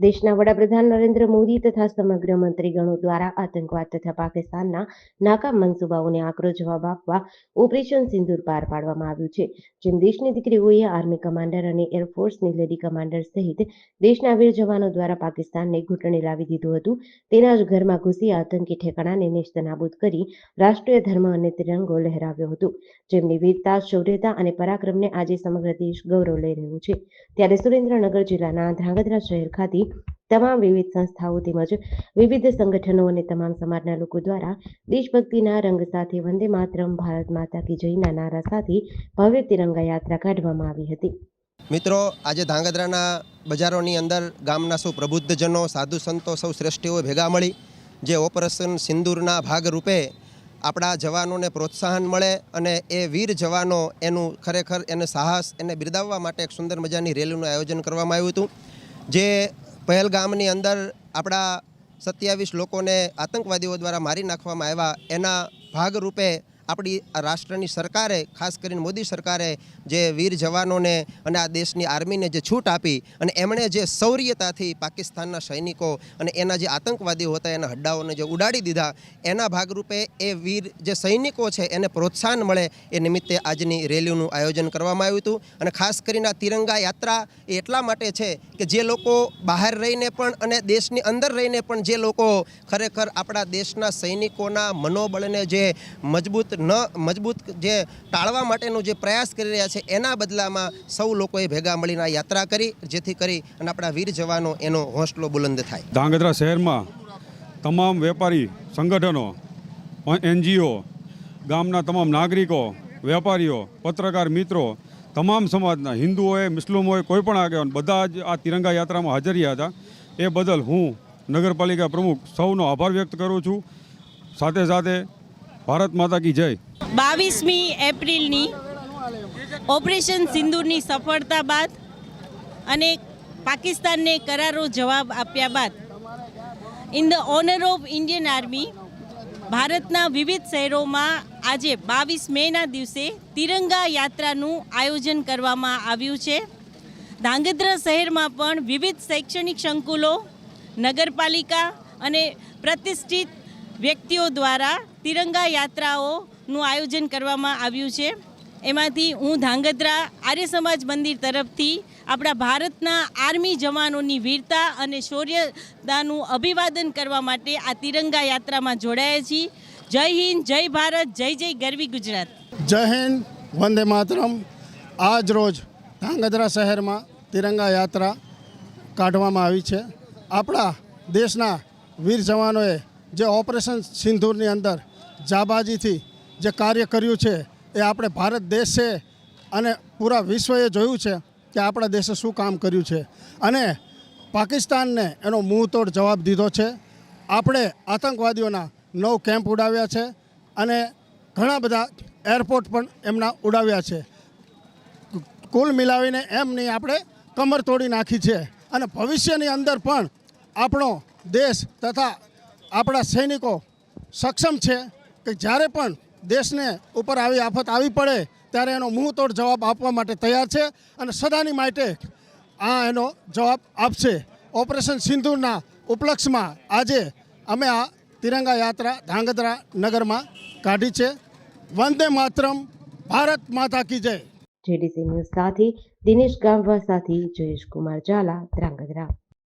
દેશના વડાપ્રધાન નરેન્દ્ર મોદી તથા સમગ્ર મંત્રીગણો દ્વારા આતંકવાદ તથા પાકિસ્તાનના નાકામ મંસૂબાઓને આકરો જવાબ આપવા ઓપરેશન સિંદૂર પાર પાડવામાં આવ્યું છે. જેમ દેશની દીકરીઓએ આર્મી કમાન્ડર અને એરફોર્સની લેડી કમાન્ડર સહિત દેશના વીર જવાનો દ્વારા પાકિસ્તાનને ઘૂંટણે લાવી દીધું હતું. તેના જ ઘરમાં ઘૂસી આતંકી ઠેકાણાને નેસ્તનાબૂદ કરી રાષ્ટ્રીય ધર્મ અને તિરંગો લહેરાવ્યો હતો. જેમની વીરતા, શૌર્યતા અને પરાક્રમને આજે સમગ્ર દેશ ગૌરવ લઈ રહ્યું છે. ત્યારે સુરેન્દ્રનગર જિલ્લાના ધ્રાંગધ્રા શહેર ખાતે તમામ વિવિધ સંસ્થાઓ તેમજ વિવિધ સંગઠનો અને તમામ સમાજના લોકો દ્વારા દેશભક્તિના રંગ સાથે વંદે માતરમ, ભારત માતા કી જયના નારા સાથે ભવ્ય તિરંગા યાત્રા કાઢવામાં આવી હતી. મિત્રો, આજે ધાંગધ્રાના બજારોની અંદર ગામના સૌ પ્રબુદ્ધજનો, સાધુ સંતો સૌ શ્રેષ્ઠીઓ ભેગા મળી, જે ઓપરેશન સિંદૂરના ભાગરૂપે આપણા જવાનોને પ્રોત્સાહન મળે અને એ વીર જવાનો એનું ખરેખર એને સાહસ એને બિરદાવવા માટે એક સુંદર મજાની રેલીનું આયોજન કરવામાં આવ્યું હતું, જે પહેલગામની અંદર આપણા સત્યાવીસ લોકોને આતંકવાદીઓ દ્વારા મારી નાખવામાં આવ્યા. એના ભાગરૂપે આપણી રાષ્ટ્રની સરકારે, ખાસ કરીને મોદી સરકારે જે વીર જવાનોને અને આ દેશની આર્મીને જે છૂટ આપી અને એમણે જે શૌર્યતાથી પાકિસ્તાનના સૈનિકો અને એના જે આતંકવાદીઓ હતા, એના હડ્ડાઓને જે ઉડાડી દીધા, એના ભાગરૂપે એ વીર જે સૈનિકો છે એને પ્રોત્સાહન મળે એ નિમિત્તે આજની રેલીનું આયોજન કરવામાં આવ્યું હતું. અને ખાસ કરીને આ તિરંગા યાત્રા એ એટલા માટે છે કે જે લોકો બહાર રહીને પણ અને દેશની અંદર રહીને પણ જે લોકો ખરેખર આપણા દેશના સૈનિકોના મનોબળને જે મજબૂત ન મજબૂત જે ટાળવા માટેનો જે પ્રયાસ કરી રહ્યા છે, એના બદલામાં સૌ લોકોએ ભેગા મળીને યાત્રા કરી, જેથી કરી અને આપણા વીર જવાનો એનો હોંસલો બુલંદ થાય. ધાંગધ્રા શહેરમાં તમામ વેપારી સંગઠનો, એનજીઓ, ગામના તમામ નાગરિકો, વેપારીઓ, પત્રકાર મિત્રો, તમામ સમાજના હિન્દુઓએ, મુસ્લિમોએ કોઈ પણ આગેવાન, બધા જ આ તિરંગા યાત્રામાં હાજર રહ્યા હતા. એ બદલ હું નગરપાલિકા પ્રમુખ સૌનો આભાર વ્યક્ત કરું છું. સાથે સાથે ભારત માતા કી જય. બાવીસમી એપ્રિલની ઓપરેશન સિંદૂરની સફળતા બાદ અને પાકિસ્તાનને કરારો જવાબ આપ્યા બાદ in the honour of Indian army ભારતના વિવિધ શહેરોમાં આજે બાવીસ મેના દિવસે તિરંગા યાત્રાનું આયોજન કરવામાં આવ્યું છે. ધાંગધ્રા શહેરમાં પણ વિવિધ શૈક્ષણિક સંકુલો, નગરપાલિકા અને પ્રતિષ્ઠિત વ્યક્તિઓ દ્વારા તિરંગા યાત્રાઓનું આયોજન કરવામાં આવ્યું છે. એમાંથી હું ધાંગધ્રા આર્ય સમાજ મંદિર તરફથી આપણા ભારતના આર્મી જવાનોની વીરતા અને શૌર્યતાનું અભિવાદન કરવા માટે આ તિરંગા યાત્રામાં જોડાયા છીએ. જય હિન્દ, જય ભારત, જય જય ગરવી ગુજરાત. જય હિન્દ, વંદે માતરમ. આજ રોજ ધાંગધ્રા શહેરમાં તિરંગા યાત્રા કાઢવામાં આવી છે. આપણા દેશના વીર જવાનોએ જે ઓપરેશન સિંધુરની અંદર જાબાજીથી જે કાર્ય કર્યું છે, એ આપણે ભારત દેશ અને પૂરા વિશ્વએ જોયું છે કે આપણા દેશે શું કામ કર્યું છે. અને પાકિસ્તાનને એનો મુંહતોડ જવાબ દીધો છે. આપણે આતંકવાદીઓના નવ કેમ્પ ઉડાવ્યા છે અને ઘણા બધા એરપોર્ટ પણ એમના ઉડાવ્યા છે. કુલ મિલાવીને એમની આપણે કમર તોડી નાખી છે. અને ભવિષ્યની અંદર પણ આપણો દેશ તથા આપણા સૈનિકો સક્ષમ છે કે જ્યારે પણ દેશને ઉપર આવી આફત આવી પડે ત્યારે એનો મુંહતોડ જવાબ આપવા માટે તૈયાર છે અને સદાની માટે આ એનો જવાબ આપશે. ઓપરેશન સિંધુના ઉપલક્ષમાં આજે અમે આ તિરંગા યાત્રા ધાંગધ્રા નગરમાં કાઢી છે. વંદે માતરમ, ભારત માતા કી જય. જેડીસી ન્યૂઝ સાથે દિનેશ ગામવા સાથે જયેશ કુમાર ઝાલા ધ્રાંગધ્રા